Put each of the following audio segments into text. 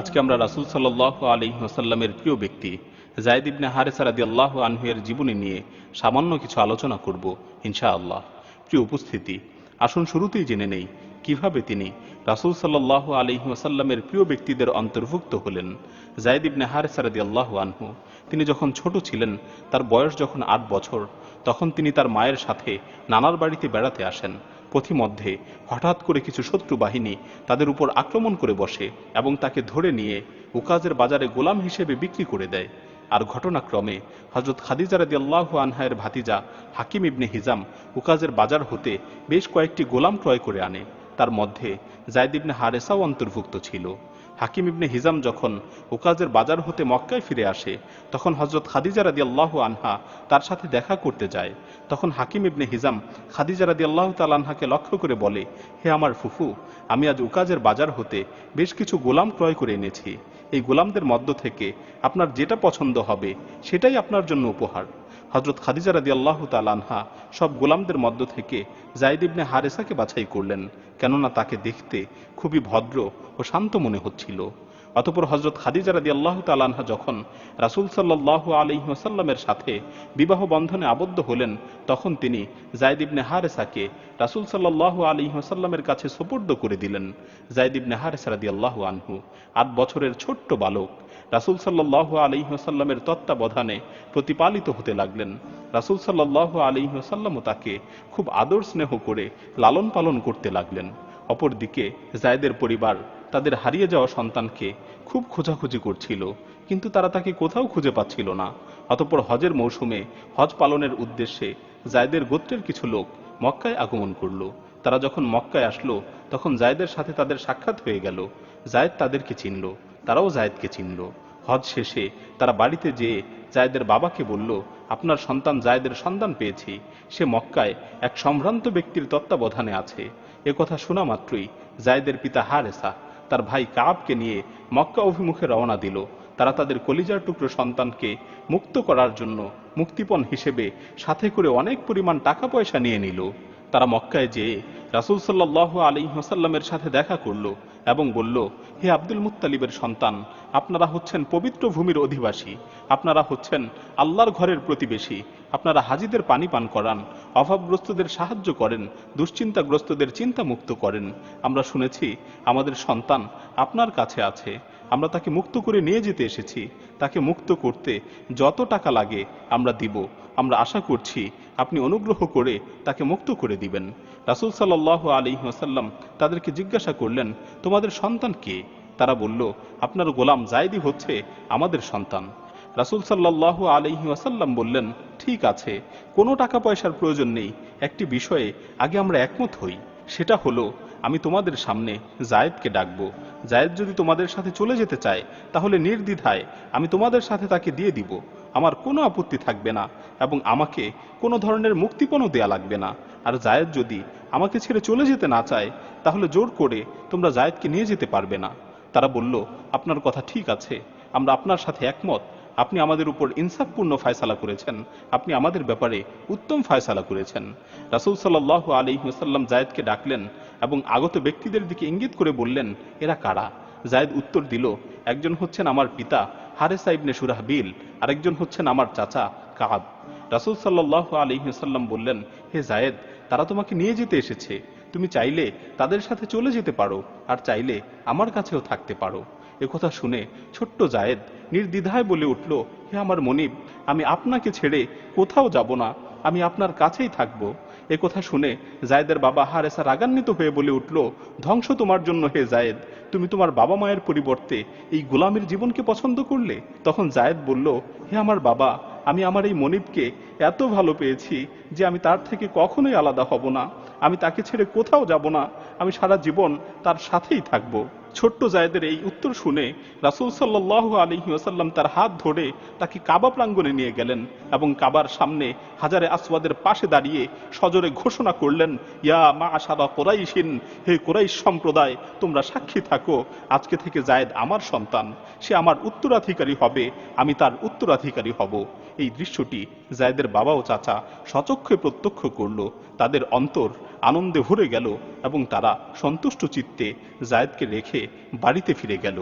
আজকে আমরা রাসুল সাল্লাহ আলী ওসাল্লামের প্রিয় ব্যক্তি জায়দ ইবনে হারেসা রাদি আল্লাহ আনহুয়ের জীবনী নিয়ে সামান্য কিছু আলোচনা করব, ইনশাআল্লাহ। প্রিয় উপস্থিতি, আসুন শুরুতেই জেনে নেই কীভাবে তিনি রাসুল সাল্লাহ আলী ওসাল্লামের প্রিয় ব্যক্তিদের অন্তর্ভুক্ত হলেন। জায়দ ইবনে হারেসা রাদি আল্লাহ আনহু তিনি যখন ছোট ছিলেন, তার বয়স যখন আট বছর, তখন তিনি তার মায়ের সাথে নানার বাড়িতে বেড়াতে আসেন। পথিমধ্যে হঠাৎ করে কিছু শত্রু বাহিনী তাদের উপর আক্রমণ করে বসে এবং তাকে ধরে নিয়ে উকাজের বাজারে গোলাম হিসেবে বিক্রি করে দেয়। আর ঘটনাক্রমে হজরত খাদিজা রাদি আল্লাহ আনহায়ের ভাতিজা হাকিম ইবনে হিজাম উকাজের বাজার হতে বেশ কয়েকটি গোলাম ক্রয় করে আনে। তার মধ্যে জায়দ ইবনে হারেসাও অন্তর্ভুক্ত ছিল। হাকিম ইবনে হিজাম যখন উকাজের বাজার হতে মক্কায় ফিরে আসে, তখন হজরত খাদিজা রাদি আল্লাহ আনহা তার সাথে দেখা করতে যায়। তখন হাকিম ইবনে হিজাম খাদিজা রাদি আল্লাহ তালানহাকে লক্ষ্য করে বলে, হে আমার ফুফু, আমি আজ উকাজের বাজার হতে বেশ কিছু গোলাম ক্রয় করে এনেছি। এই গোলামদের মধ্য থেকে আপনার যেটা পছন্দ হবে, সেটাই আপনার জন্য উপহার। হজরত খাদিজা রাদি আল্লাহ তালানহা সব গোলামদের মধ্য থেকে জাইদ ইবনে হারেসাকে বাছাই করলেন, কেননা তাকে দেখতে খুবই ভদ্র ও শান্ত মনে হচ্ছিল। অতপর হজরত খাদিজা রাদি আল্লাহ তালানহা যখন রাসুল সাল্লাহ আলিহাসাল্লামের সাথে বিবাহ বন্ধনে আবদ্ধ হলেন, তখন তিনি জায়দ ইবনে হারেসাকে রাসুল সাল্লাহ আলিহাসাল্লামের কাছে সোপর্দ করে দিলেন। জায়দ ইবনে হারেসা রাদি আল্লাহ আনহু, আট বছরের ছোট্ট বালক রাসুল সাল্লাহ আলিহাসাল্লামের তত্ত্বাবধানে প্রতিপালিত হতে লাগলেন। রাসুল সাল্লাহ আলিহাসাল্লামও তাকে খুব আদর স্নেহ করে লালন পালন করতে লাগলেন। অপরদিকে জায়দের পরিবার তাদের হারিয়ে যাওয়া সন্তানকে খুব খোঁজাখুঁজি করছিল, কিন্তু তারা তাকে কোথাও খুঁজে পাচ্ছিল না। অতঃপর হজের মৌসুমে হজ পালনের উদ্দেশ্যে জায়দের গোত্রের কিছু লোক মক্কায় আগমন করল। তারা যখন মক্কায় আসলো, তখন জায়দের সাথে তাদের সাক্ষাৎ হয়ে গেল। জায়দ তাদেরকে চিনল, তারাও জায়দকে চিনল। হজ শেষে তারা বাড়িতে যেয়ে জায়দের বাবাকে বলল, আপনার সন্তান জায়দের সন্তান পেয়েছি। সে মক্কায় এক সম্ভ্রান্ত ব্যক্তির তত্ত্বাবধানে আছে। এ কথা শোনা মাত্রই জায়দের পিতা হারেসা তার ভাই কাবকে নিয়ে মক্কা অভিমুখে রওনা দিল। তারা তাদের কলিজার টুকরো সন্তানকে মুক্ত করার জন্য মুক্তিপণ হিসেবে সাথে করে অনেক পরিমাণ টাকা পয়সা নিয়ে নিল। তারা মক্কায় যেয়ে রাসুল সাল্লাহ আলী হাসাল্লামের সাথে দেখা করল এবং বলল, হে আব্দুল মুত্তালিবের সন্তান আপনারা হচ্ছেন পবিত্র ভূমির অধিবাসী। আপনারা হচ্ছেন আল্লাহর ঘরের প্রতিবেশী। আপনারা হাজিদের পানি পান করান, অভাবগ্রস্তদের সাহায্য করেন, দুশ্চিন্তাগ্রস্তদের চিন্তা মুক্ত করেন। আমরা শুনেছি, আমাদের সন্তান আপনার কাছে আছে। আমরা তাকে মুক্ত করে নিয়ে যেতে এসেছি। তাকে মুক্ত করতে যত টাকা লাগে আমরা দিব। আমরা আশা করছি আপনি অনুগ্রহ করে তাকে মুক্ত করে দিবেন। রাসুল সাল্লাহ আলী ওয়াসাল্লাম তাদেরকে জিজ্ঞাসা করলেন, তোমাদের সন্তান কে? তারা বলল, আপনার গোলাম জায়দি হচ্ছে আমাদের সন্তান। রাসুল সাল্লাহ আলহি ওয়াসাল্লাম বললেন, ঠিক আছে, কোনো টাকা পয়সার প্রয়োজন নেই। একটি বিষয়ে আগে আমরা একমত হই। সেটা হলো, আমি তোমাদের সামনে জায়েদকে ডাকবো। জায়েদ যদি তোমাদের সাথে চলে যেতে চায়, তাহলে নির্দ্বিধায় আমি তোমাদের সাথে তাকে দিয়ে দিব। আমার কোনো আপত্তি থাকবে না এবং আমাকে কোনো ধরনের মুক্তিপণও দেয়া লাগবে না। আর জায়েদ যদি আমাকে ছেড়ে চলে যেতে না চায়, তাহলে জোর করে তোমরা জায়েদকে নিয়ে যেতে পারবে না। তারা বলল, আপনার কথা ঠিক আছে, আমরা আপনার সাথে একমত। আপনি আমাদের উপর ইনসাফপূর্ণ ফায়সালা করেছেন। আপনি আমাদের ব্যাপারে উত্তম ফায়সালা করেছেন। রাসুল সাল্লাহ আলী হুসাল্লাম জায়দকে ডাকলেন এবং আগত ব্যক্তিদের দিকে ইঙ্গিত করে বললেন, এরা কারা? জায়দ উত্তর দিল, একজন হচ্ছেন আমার পিতা হারে হারেসা ইবনে সুরাহবিল, আরেকজন হচ্ছেন আমার চাচা কাব। রাসুল সাল্লাহ আলী বললেন, হে জায়েদ, তারা তোমাকে নিয়ে যেতে এসেছে। তুমি চাইলে তাদের সাথে চলে যেতে পারো আর চাইলে আমার কাছেও থাকতে পারো। কথা শুনে ছোট্ট জায়েদ নির্দ্বিধায় বলে উঠল, হে আমার মনিব, আমি আপনাকে ছেড়ে কোথাও যাব না, আমি আপনার কাছেই থাকব। কথা শুনে জায়েদের বাবা হারেসা রাগান্বিত হয়ে বলে উঠল, ধ্বংস তোমার জন্য হে জায়েদ, তুমি তোমার বাবা মায়ের পরিবর্তে এই গোলামের জীবনকে পছন্দ করলে? তখন জায়েদ বলল, হে আমার বাবা, আমি আমার এই মনিবকে এত ভালো পেয়েছি যে আমি তার থেকে কখনোই আলাদা হব না। আমি তাকে ছেড়ে কোথাও যাব না। আমি সারা জীবন তার সাথেই থাকব। ছোট্ট জায়দের এই উত্তর শুনে রাসুল সাল্লাহ আলহি ওসাল্লাম তার হাত ধরে তাকে কাবা প্রাঙ্গনে নিয়ে গেলেন এবং কাবার সামনে হাজারে আসওয়াদের পাশে দাঁড়িয়ে সজরে ঘোষণা করলেন, ইয়া মা আশাদা কোরাইশিন, হে কোরাইশ সম্প্রদায়, তোমরা সাক্ষী থাকো, আজকে থেকে জায়দ আমার সন্তান, সে আমার উত্তরাধিকারী হবে, আমি তার উত্তরাধিকারী হব। এই দৃশ্যটি জায়দের বাবা ও চাচা সচক্ষে প্রত্যক্ষ করল। তাদের অন্তর আনন্দে ভরে গেল এবং তারা সন্তুষ্ট চিত্তে জায়দকে রেখে বাড়িতে ফিরে গেল।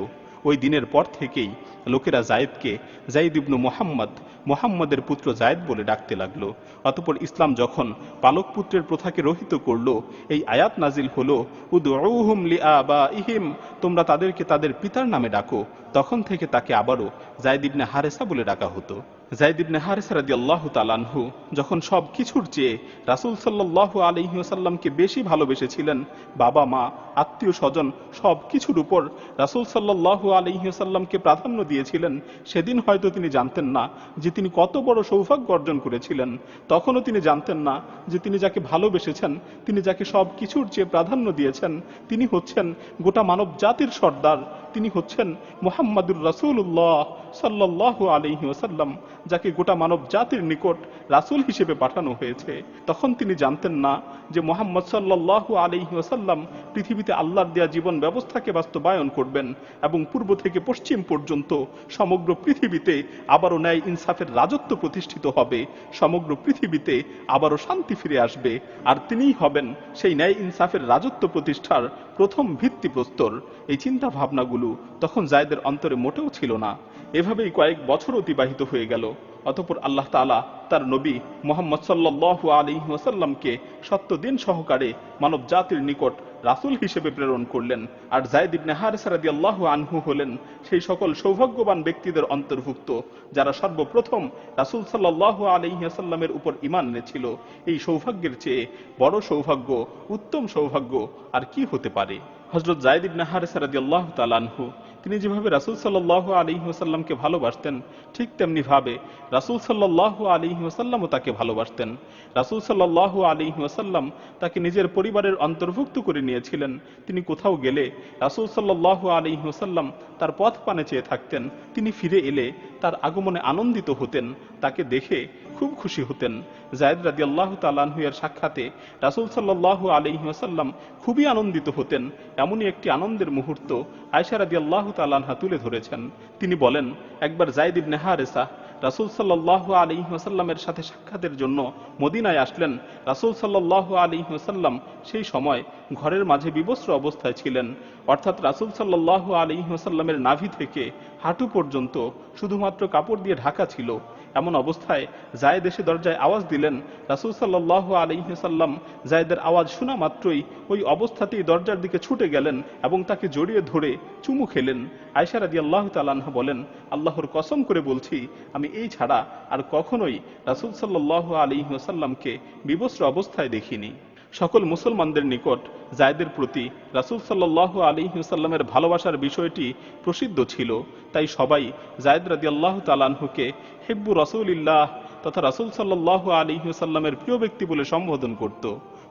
ওই দিনের পর থেকেই লোকেরা জায়েদকে জাইদ ইবনু মোহাম্মদ, মোহাম্মদের পুত্র জায়েদ বলে ডাকতে লাগল। অতপর ইসলাম যখন পালক পুত্রের প্রথাকে রহিত করল, এই আয়াত নাজিল হল হলো উদউহুম লিআবাইহিম, তোমরা তাদেরকে তাদের পিতার নামে ডাকো। তখন থেকে তাকে আবারও জায়দ ইবনে হারেসা বলে ডাকা হতো। জায়দ ইবনে হারেসা রাদিয়াল্লাহু তালানহু যখন সব কিছুর চেয়ে রাসুল সাল্লাহ আলাইহি ওয়াসাল্লামকে বেশি ভালোবেসেছিলেন, বাবা, মা, আত্মীয়, স্বজন সব কিছুর উপর রাসুল সাল্লাহ আলাইহি ওয়াসাল্লামকে প্রাধান্য দিয়েছিলেন, সেদিন হয়তো তিনি জানতেন না যে তিনি কত বড় সৌভাগ্য অর্জন করেছিলেন। তখনও তিনি জানতেন না যে তিনি যাকে ভালোবেসেছেন, তিনি যাকে সব কিছুর চেয়ে প্রাধান্য দিয়েছেন, তিনি হচ্ছেন গোটা মানব জাতির সর্দার। তিনি হচ্ছেন মোহাম্মদুর রাসূলুল্লাহ সাল্লাল্লাহু আলাইহি ওয়াসাল্লাম, যাকে গোটা মানব জাতির নিকট রাসূল হিসেবে পাঠানো হয়েছে। তখন তিনি জানতেন না যে মোহাম্মদ সাল্লাল্লাহু আলাইহি ওয়াসাল্লাম পৃথিবীতে আল্লাহর দেয়া জীবন ব্যবস্থাকে বাস্তবায়ন করবেন এবং পূর্ব থেকে পশ্চিম পর্যন্ত সমগ্র পৃথিবীতে আবারও ন্যায় ইনসাফের রাজত্ব প্রতিষ্ঠিত হবে। সমগ্র পৃথিবীতে আবারও শান্তি ফিরে আসবে, আর তিনিই হবেন সেই ন্যায় ইনসাফের রাজত্ব প্রতিষ্ঠার প্রথম ভিত্তিপ্রস্তর। এই চিন্তা ভাবনাগুলো তখন জায়দের অন্তরে মোটেও ছিল না। এভাবেই কয়েক বছর অতিবাহিত হয়ে গেল। অতপর আল্লাহ তালা তার নবী মোহাম্মদ সাল্লু আলী ওসাল্লামকে সত্য দিন সহকারে মানব জাতির নিকট রাসূল হিসেবে প্রেরণ করলেন। আর জায়দ ইবনে হারিস আল্লাহ আনহু হলেন সেই সকল সৌভাগ্যবান ব্যক্তিদের অন্তর্ভুক্ত, যারা সর্বপ্রথম রাসুল সাল্লাহ আলাইহি ওয়াসাল্লামের উপর ইমান এনেছিল। এই সৌভাগ্যের চেয়ে বড় সৌভাগ্য, উত্তম সৌভাগ্য আর কি হতে পারে? হজরত জায়দ ইবনে হারিস আল্লাহ তালানহু তিনি যেভাবে রাসূল সাল্লাল্লাহু আলাইহি ওয়াসাল্লামকে ভালোবাসতেন, ঠিক তেমনি ভাবে রাসূল সাল্লাল্লাহু আলাইহি ওয়াসাল্লামও তাকে ভালোবাসতেন। রাসূল সাল্লাল্লাহু আলী ওয়াসাল্লাম তাকে নিজের পরিবারের অন্তর্ভুক্ত করে নিয়েছিলেন। তিনি কোথাও গেলে রাসূল সাল্লাল্লাহু আলাইহি ওয়াসাল্লাম তার পথ পানে চেয়ে থাকতেন। তিনি ফিরে এলে তার আগমনে আনন্দিত হতেন। তাকে দেখে খুব খুশি হতেন। জায়দ রাদিয়াল্লাহু তাআলাহু এর সাক্ষাতে রাসূল সাল্লাল্লাহু আলাইহি ওয়াসাল্লাম খুবই আনন্দিত হতেন। এমনই একটি আনন্দের মুহূর্ত আয়েশা রাদিয়াল্লাহু তাআলাহা তুলে ধরেছেন। তিনি বলেন, একবার জায়দ ইবনে হারেসা রাসূল সাল্লাল্লাহু আলাইহি ওয়াসাল্লামের সাথে সাক্ষাতের জন্য মদিনায় আসলেন। রাসূল সাল্লাল্লাহু আলাইহি ওয়াসাল্লাম সেই সময় ঘরের মাঝে বিবস্ত্র অবস্থায় ছিলেন। অর্থাৎ রাসূল সাল্লাল্লাহু আলাইহি ওয়াসাল্লামের নাভি থেকে হাঁটু পর্যন্ত শুধুমাত্র কাপড় দিয়ে ঢাকা ছিল। এমন অবস্থায় জায়েদ এসে দরজায় আওয়াজ দিলেন, রাসুল সাল্লাহ আলিহাসাল্লাম জায়দের আওয়াজ শোনা মাত্রই ওই অবস্থাতেই দরজার দিকে ছুটে গেলেন এবং তাকে জড়িয়ে ধরে চুমু খেলেন। আয়সার আদি আল্লাহ আনহা বলেন, আল্লাহর কসম করে বলছি, আমি এই ছাড়া আর কখনোই রাসুল সাল্লাহ আলাইহি ওয়াসাল্লামকে বিবস্ত্র অবস্থায় দেখিনি। সকল মুসলমানদের নিকট জায়দের প্রতি রাসুল সাল্লাহ আলী হুসাল্লামের ভালোবাসার বিষয়টি প্রসিদ্ধ ছিল। তাই সবাই জায়দ হুকে হেব্বু হিব্বু রাসূলিল্লাহ তথা রাসুল সাল্লাহ আলী হুসাল্লামের প্রিয় ব্যক্তি বলে সম্বোধন করত।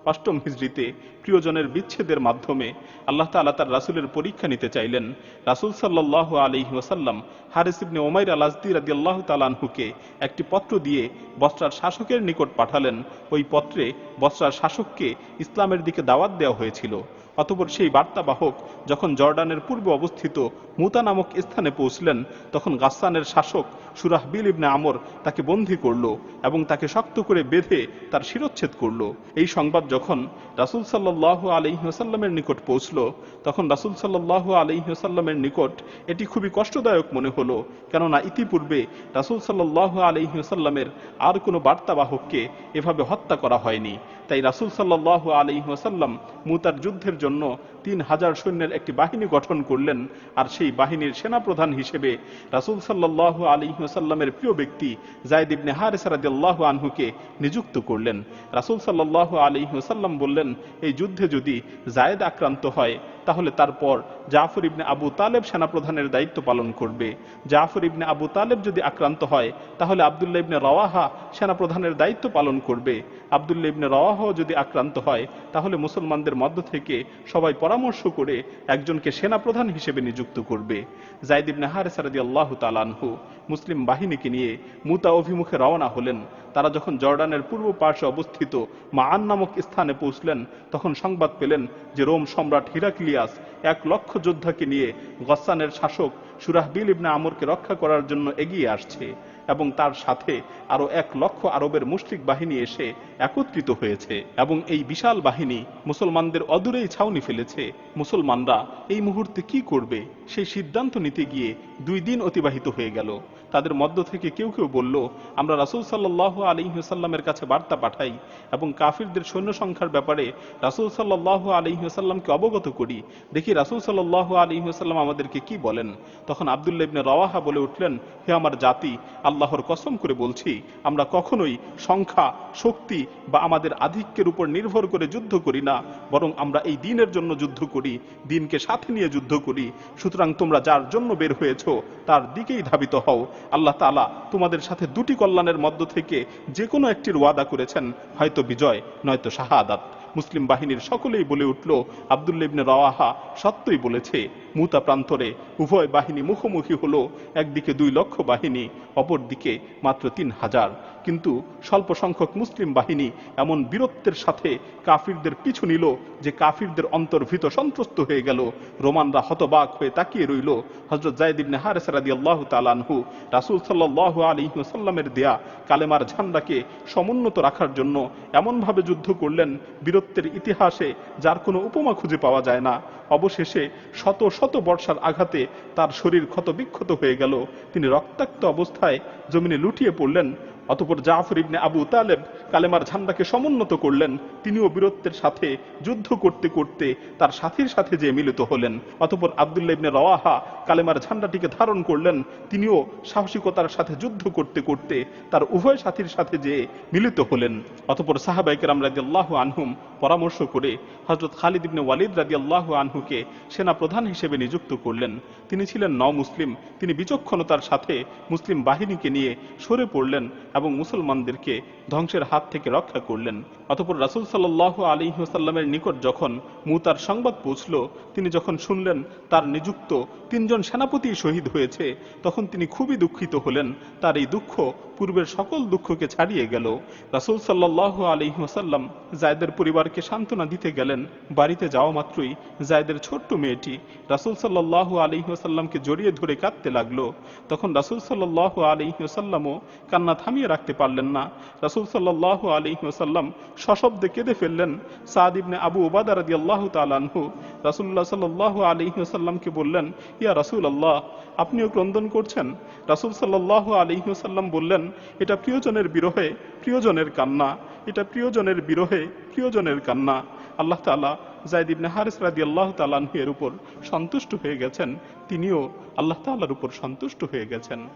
অষ্টম হিজড়িতে প্রিয়জনের বিচ্ছেদের মাধ্যমে আল্লাহ তালা তার রাসুলের পরীক্ষা নিতে চাইলেন। রাসুল সাল্লাহ আলী ওয়াসাল্লাম হারিস ইবনে ওমাইর আল আজদি রাদিয়াল্লাহু আল্লাহ তালানহুকে একটি পত্র দিয়ে বস্ত্রার শাসকের নিকট পাঠালেন। ওই পত্রে বস্ত্রার শাসককে ইসলামের দিকে দাওয়াত দেওয়া হয়েছিল। অতপর সেই বার্তাবাহক যখন জর্ডানের পূর্বে অবস্থিত মুতা নামক স্থানে পৌঁছলেন, তখন গাসসানের শাসক সুরাহবিল ইবনে আমর তাকে বন্দী করল এবং তাকে শক্ত করে বেঁধে তার শিরচ্ছেদ করল। এই সংবাদ যখন রাসূল সাল্লাল্লাহু আলাইহি ওয়াসাল্লামের নিকট পৌঁছল, তখন রাসূল সাল্লাল্লাহু আলাইহি ওয়াসাল্লামের নিকট এটি খুবই কষ্টদায়ক মনে হলো, কেননা ইতিপূর্বে রাসূল সাল্লাল্লাহু আলাইহি ওয়াসাল্লামের আর কোনো বার্তাবাহককে এভাবে হত্যা করা হয়নি। তাই রাসুল সাল্লাহ আলী ওয়াসাল্লাম মুতার যুদ্ধের জন্য তিন হাজার সৈন্যের একটি বাহিনী গঠন করলেন। আর সেই বাহিনীর সেনাপ্রধান হিসেবে রাসুল সাল্লাহ আলী ওয়াসাল্লামের প্রিয় ব্যক্তি জায়দ ইবনে হারিস রাদিয়াল্লাহু আনহুকে নিযুক্ত করলেন। রাসুল সাল্লাহ আলী ওয়াসাল্লাম বললেন, এই যুদ্ধে যদি জায়দ আক্রান্ত হয়, তাহলে তারপর জাফর ইবনে আবু তালেব সেনাপ্রধানের দায়িত্ব পালন করবে। জাফর ইবনে আবু তালেব যদি আক্রান্ত হয়, তাহলে আবদুল্লাহ ইবনে রওয়াহা সেনাপ্রধানের দায়িত্ব পালন করবে। আবদুল্লাহ ইবনে রওয়াহা যদি আক্রান্ত হয়, তাহলে মুসলমানদের মধ্য থেকে সবাই পরামর্শ করে একজনকে সেনাপ্রধান হিসেবে নিযুক্ত করবে। জাইদ ইবনে হারিস রাদিয়াল্লাহু তাআলা আনহু মুসলিম বাহিনীকে নিয়ে মুতা অভিমুখে রওনা হলেন। তারা যখন জর্ডানের পূর্ব পার্শ্বে অবস্থিত মান নামক স্থানে পৌঁছলেন, তখন সংবাদ পেলেন যে রোম সম্রাট হিরাক্লিয়াস এক লক্ষ যোদ্ধাকে নিয়ে গসানের শাসক সুরাহবিল ইবনে আমরকে রক্ষা করার জন্য এগিয়ে আসছে। এবং তার সাথে আরও এক লক্ষ আরবের মুশরিক বাহিনী এসে একত্রিত হয়েছে এবং এই বিশাল বাহিনী মুসলমানদের অদূরেই ছাউনি ফেলেছে। মুসলমানরা এই মুহূর্তে কি করবে? সেই সিদ্ধান্ত নিতে গিয়ে দুই দিন অতিবাহিত হয়ে গেল। তাদের মধ্য থেকে কেউ কেউ বলল, আমরা রাসুল সাল্লাহ আলিহাসাল্লামের কাছে বার্তা পাঠাই এবং কাফিরদের সৈন্য সংখ্যার ব্যাপারে রাসুল সাল্লাহ আলিহাসাল্লামকে অবগত করি। দেখি রাসুল সাল্লাহ আলিহাসাল্লাম আমাদেরকে কি বলেন? তখন আবদুল্লাহ ইবনে রওয়াহা বলে উঠলেন, হে আমার জাতি আল্লাহর কসম করে বলছি, আমরা কখনোই সংখ্যা, শক্তি বা আমাদের আধিক্যের উপর নির্ভর করে যুদ্ধ করি না, বরং আমরা এই দিনের জন্য যুদ্ধ করি, দিনকে সাথে নিয়ে যুদ্ধ করি। সুতরাং তোমরা যার জন্য বের হয়েছ, তার দিকেই ধাবিত হও। আল্লাহ তালা তোমাদের সাথে দুটি কল্যাণের মধ্য থেকে যে কোনো একটির ওয়াদা করেছেন, হয়তো বিজয়, নয়তো শাহাদাত। মুসলিম বাহিনীর সকলেই বলে উঠল আবদুল্লা ইবনে রওয়াহা সত্যই বলেছে, মুতা প্রান্তরে উভয় বাহিনী মুখোমুখি হলো, একদিকে দুই লক্ষ বাহিনী অপরদিকে মাত্র তিন হাজার। কিন্তু স্বল্প সংখ্যক মুসলিম বাহিনী এমন বীরত্বের সাথে কাফিরদের পিছু নিল যে কাফিরদের অন্তর্ভীত সন্ত্রস্ত হয়ে গেল। রোমানরা হতবাক হয়ে তাকিয়ে রইল। হজরত জায়দ ইবনে হারেস রাদিয়াল্লাহু তাআলা আনহু, রাসূল সাল্লাল্লাহু আলাইহি দেয়া কালেমার ঝান্ডাকে সমুন্নত রাখার জন্য এমনভাবে যুদ্ধ করলেন বীরত্বের ইতিহাসে, যার কোনো উপমা খুঁজে পাওয়া যায় না। অবশেষে শত শত বর্ষার আঘাতে তার শরীর ক্ষত বিক্ষত হয়ে গেল। তিনি রক্তাক্ত অবস্থায় জমিনে লুটিয়ে পড়লেন। অতপর জাফর ইবনে আবু তালেব কালেমার ঝান্ডাকে সমুন্নত করলেন। তিনিও বীরত্বের সাথে যুদ্ধ করতে করতে তার সাথীর সাথে যে মিলিত হলেন। অতপর আবদুল্লাহ ইবনে রওয়াহা কালেমার ঝান্ডাটিকে ধারণ করলেন। তিনিও সাহসিকতার সাথে যুদ্ধ করতে করতে তার উভয় সাথীর সাথে যে মিলিত হলেন। অতপর সাহাবাইকেরাম রাদিয়াল্লাহ আনহুম পরামর্শ করে হজরত খালিদ ইবনে ওয়ালিদ রাদিয়াল্লাহ আনহুকে সেনা প্রধান হিসেবে নিযুক্ত করলেন। তিনি ছিলেন ন মুসলিম তিনি বিচক্ষণতার সাথে মুসলিম বাহিনীকে নিয়ে সরে পড়লেন এবং মুসলমানদেরকে ধ্বংসের হাত থেকে রক্ষা করলেন। অতপর রাসুল সাল্লাহ আলী সাল্লামের নিকট যখন মুতার সংবাদ পৌঁছল, তিনি যখন শুনলেন তার নিযুক্ত তিনজন সেনাপতি শহীদ হয়েছে, তখন তিনি খুবই দুঃখিত হলেন। তার এই দুঃখ পূর্বের সকল দুঃখকে ছাড়িয়ে গেল। রাসুল সাল্লাহ আলী ওসাল্লাম জায়দের পরিবারকে সান্ত্বনা দিতে গেলেন। বাড়িতে যাওয়া মাত্রই জায়দের ছোট্ট মেয়েটি রাসুল সাল্লাহ আলী ওসাল্লামকে জড়িয়ে ধরে কাঁদতে লাগল। তখন রাসুল সাল্লাহ আলী ওসাল্লামও কান্না থামিয়ে রাখতে পারলেন না। রাসুল সাল্লাহ আলী ওসাল্লাম সশব্দে কেঁদে ফেললেন। সাদ ইবনে আবু ওবাদা রাদি আল্লাহ তালানহু রাসুল্লাহ সাল্লাহ আলী ওসাল্লামকে বললেন, ইয়া রাসুল আল্লাহ আপনিও ক্রন্দন করছেন? রাসুল সাল্লাহ আলী ওসাল্লাম বললেন এটা প্রিয়জনের বিরহে, প্রিয়জনের কান্না। এটা প্রিয়জনের বিরহে, প্রিয়জনের কান্না। আল্লাহ তালা জায়দ ইবনে হারিস রাদি আল্লাহ তালানহু এর উপর সন্তুষ্ট হয়ে গেছেন। তিনিও আল্লাহ তাআলার উপর সন্তুষ্ট হয়ে গেছেন।